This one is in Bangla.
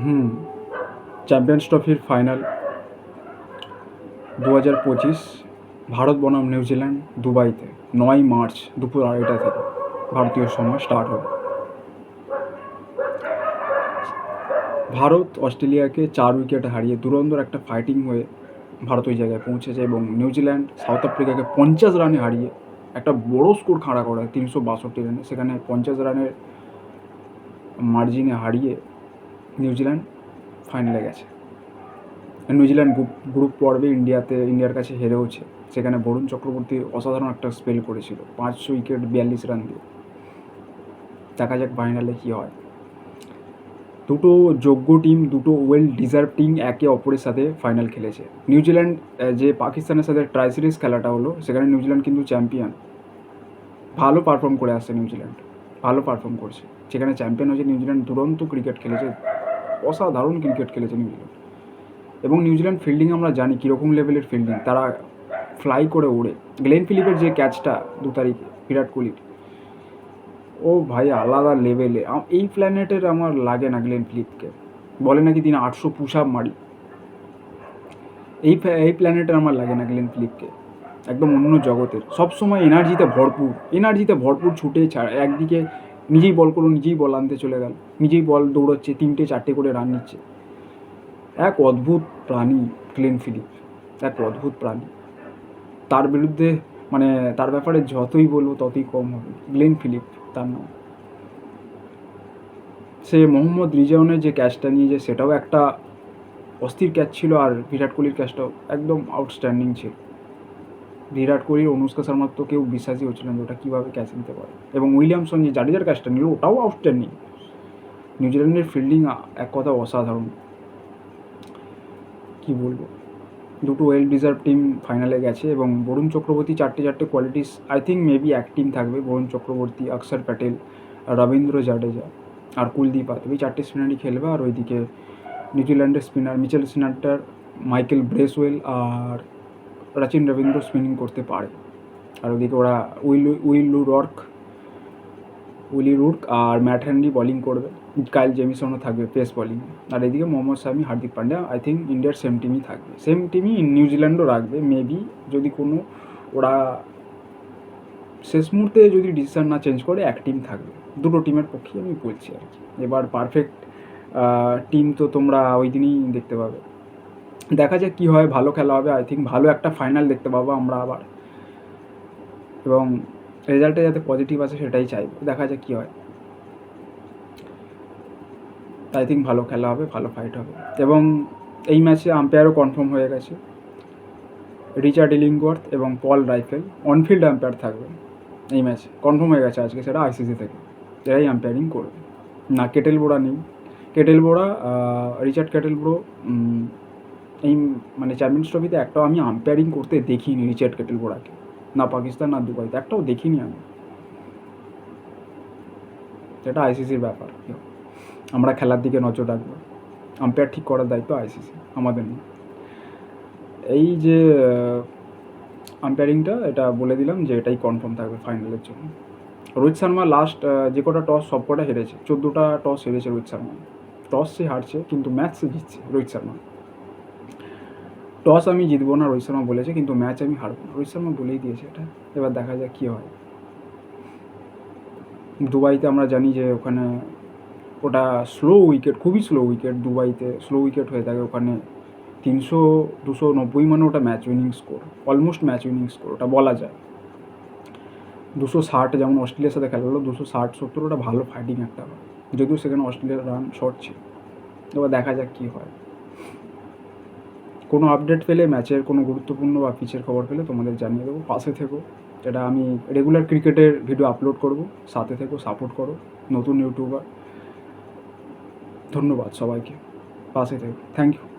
হুম চ্যাম্পিয়ন্স ট্রফির ফাইনাল দু হাজার পঁচিশ ভারত বনাম নিউজিল্যান্ড দুবাইতে, নয় মার্চ দুপুর আড়াইটা থেকে ভারতীয় সময় স্টার্ট হবে। ভারত অস্ট্রেলিয়াকে চার উইকেটে হারিয়ে দুরন্দর একটা ফাইটিং হয়ে ভারত ওই জায়গায় পৌঁছেছে এবং নিউজিল্যান্ড সাউথ আফ্রিকাকে পঞ্চাশ রানে হারিয়ে একটা বড় স্কোর খাড়া করে, তিনশো বাষট্টি রানে। সেখানে পঞ্চাশ রানের মার্জিনে হারিয়ে নিউজিল্যান্ড ফাইনালে গেছে। নিউজিল্যান্ড গ্রুপ গ্রুপ পর্বে ইন্ডিয়াতে, ইন্ডিয়ার কাছে হেরেওছে। সেখানে বরুণ চক্রবর্তী অসাধারণ একটা স্পেল করেছিল। পাঁচশো উইকেট, বিয়াল্লিশ রান দিয়ে। দেখা যাক ফাইনালে কী হয়। দুটো যোগ্য টিম দুটো ওয়েল ডিজার্ভ টিম একে অপরের সাথে ফাইনাল খেলেছে। নিউজিল্যান্ড যে পাকিস্তানের সাথে ট্রাই সিরিজ খেলাটা হলো, সেখানে নিউজিল্যান্ড কিন্তু চ্যাম্পিয়ন ভালো পারফর্ম করে আসছে নিউজিল্যান্ড। ভালো পারফর্ম করছে। সেখানে চ্যাম্পিয়ন হয়েছে নিউজিল্যান্ড। দুরন্ত ক্রিকেট খেলেছে। অসাধারণ ক্রিকেট খেলেছে নিউজিল্যান্ড এবং নিউজিল্যান্ড ফিল্ডিং আমরা জানি কীরকম লেভেলের ফিল্ডিং তারা ফ্লাই করে ওড়ে। গ্লেন ফিলিপের যে ক্যাচটা দু তারিখে, বিরাট কোহলির, ও ভাই আলাদা লেভেলে এই প্ল্যানেটের আমার লাগে না গ্লেন ফিলিপকে। বলে নাকি তিনি আটশো পুশ আপ মারি। এই এই প্ল্যানেটের আমার লাগে না গ্লেন ফিলিপকে। একদম অন্য জগতের। সবসময় এনার্জিতে ভরপুর। এনার্জিতে ভরপুর ছুটে ছাড়। একদিকে নিজেই বল করো নিজেই বল আনতে চলে গেল। নিজেই বল দৌড়চ্ছে, তিনটে চারটে করে রান নিচ্ছে। এক অদ্ভুত প্রাণী গ্লেন ফিলিপ এক অদ্ভুত প্রাণী। তার বিরুদ্ধে মানে তার ব্যাপারে যতই বলব ততই কম হবে। গ্লেন ফিলিপ তার নাম। সে মোহাম্মদ রিজাউনের যে ক্যাচটা নিয়েছে, সেটাও একটা অস্থির ক্যাচ ছিল আর বিরাট কোহলির ক্যাচটাও একদম আউটস্ট্যান্ডিং ছিল। বিরাট কোহলির অনুষ্কা শর্মার তো কেউ বিশ্বাসই হচ্ছিল না ওটা কীভাবে ক্যাচ নিতে পারে। এবং উইলিয়ামসন যে জাডেজার ক্যাচটা নিল, ওটাও আউটস্ট্যান্ডিং নিউজিল্যান্ডের ফিল্ডিং এক কথা অসাধারণ। কি বলব? দুটো ওয়েল ডিজার্ভ টিম ফাইনালে গেছে এবং বরুণ চক্রবর্তী চারটে চারটে কোয়ালিটিস আই থিঙ্ক মেবি এক টিম থাকবে। বরুণ চক্রবর্তী, অক্ষর প্যাটেল, রবীন্দ্র জাডেজা আর কুলদীপ যাদব এই চারটে স্পিনারই খেলবে আর ওইদিকে নিউজিল্যান্ডের স্পিনার মিচেল স্পিনারটার মাইকেল ব্রেসওয়েল আর রাচিন রবীন্দ্র স্পিনিং করতে পারে। আর ওদিকে ওরা Will Will O'Rourke, Will O'Rourke R Matt Henry bowling করবে। কাইল জেমিসনও থাকবে পেস বলিং আর এদিকে মোহাম্মদ শামি, হার্দিক পান্ডিয়া আই থিঙ্ক ইন্ডিয়ার সেম টিমই থাকবে। সেম টিমই নিউজিল্যান্ডও রাখবে মেবি যদি কোনো ওরা শেষ মুহূর্তে যদি ডিসিশন না চেঞ্জ করে, এক টিম থাকবে। দুটো টিমের পক্ষেই আমি বলছি আর কি। এবার পারফেক্ট টিম তো তোমরা ওই দিনই দেখতে পাবে। দেখা যাক কী হয় ভালো খেলা হবে। আই থিঙ্ক ভালো একটা ফাইনাল দেখতে পাবো আমরা আবার। এবং রেজাল্টে যাতে পজিটিভ আসে সেটাই চাইব। দেখা যাক কী হয়। আই থিঙ্ক ভালো খেলা হবে ভালো ফাইট হবে। এবং এই ম্যাচে আম্পায়ারও কনফার্ম হয়ে গেছে। রিচার্ড ইলিংওয়ার্থ এবং পল রাইফেল অনফিল্ড আম্পায়ার থাকবে এই ম্যাচে কনফার্ম হয়ে গেছে আজকে সেটা আইসিসি থেকে। এরাই আম্পায়ারিং করবে। না কেটেল বোড়া নেই। কেটেল বোড়া রিচার্ড কেটেল উম, এই মানে চ্যাম্পিয়ন্স ট্রফিতে একটাও আমি আম্পায়ারিং করতে দেখিনি রিচার্ড কেটেল বোড়াকে না পাকিস্তান, না দুবাইতে একটাও দেখিনি আমি। সেটা আইসিসির ব্যাপার। আমরা খেলার দিকে নজর রাখব। আম্পায়ার ঠিক করার দায়িত্ব আইসিসি আমাদের না এই যে আম্পায়ারিংটা এটা বলে দিলাম যে এটাই কনফার্ম থাকবে ফাইনালের জন্য। রোহিত শর্মা লাস্ট যে কটা টস সব কটা হেরেছে। চোদ্দোটা টস হেরেছে রোহিত শর্মা। টস সে হারছে, কিন্তু ম্যাচ সে জিতছে রোহিত শর্মা। টস আমি জিতবো না, রোহিত শর্মা বলেছে, কিন্তু ম্যাচ আমি হারবো না। রোহিত শর্মা বলেই দিয়েছে এটা। এবার দেখা যাক কী হয়। দুবাইতে আমরা জানি যে ওখানে ওটা স্লো উইকেট খুবই স্লো উইকেট দুবাইতে। স্লো উইকেট হয়ে থাকে ওখানে তিনশো, দুশো নব্বই মানে ওটা match winning score almost match winning score ওটা বলা যায়। দুশো ষাট যেমন অস্ট্রেলিয়ার সাথে খেলা হলো দুশো ষাট সত্তর ওটা ভালো ফাইটিং একটা যদিও সেখানে অস্ট্রেলিয়ার রান শর্ট ছিল। এবার দেখা যাক কী হয়। কোনো আপডেট পেলে ম্যাচের কোনো গুরুত্বপূর্ণ বা পিচের খবর পেলে তোমাদের জানিয়ে দেবো। পাশে থেকো। এটা আমি রেগুলার ক্রিকেটের ভিডিও আপলোড করব। সাথে থেকো সাপোর্ট করো। নতুন ইউটিউবার ধন্যবাদ সবাইকে। পাশে থেকো। Thank you